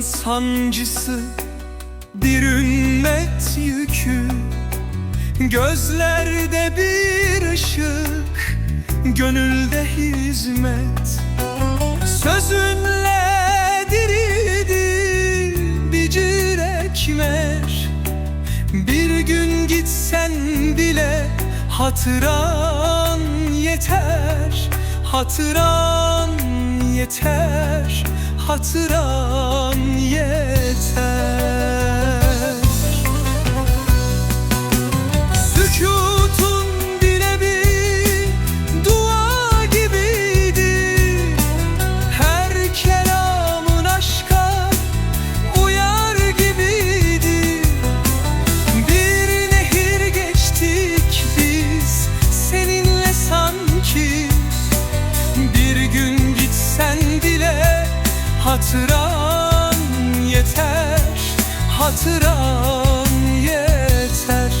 sancısı Bir ümmet yükü. Gözlerde bir ışık Gönülde hizmet. Sözünle diridir Bicir ekmer Bir gün gitsen bile Hatıran yeter. Hatıran yeter Hatıran yeter hatıran yeter Hatıran yeter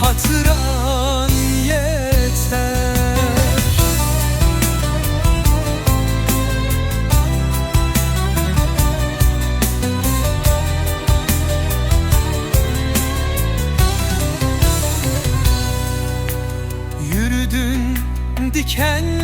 Hatıran yeter. Yürüdün dikenle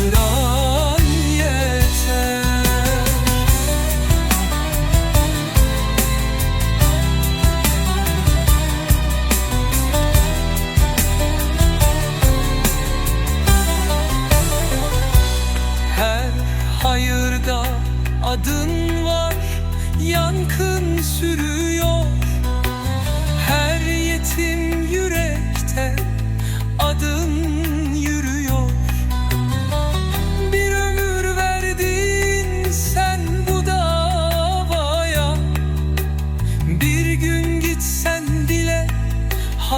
Her hayırda adın var Yankın sürüyor. Her yetim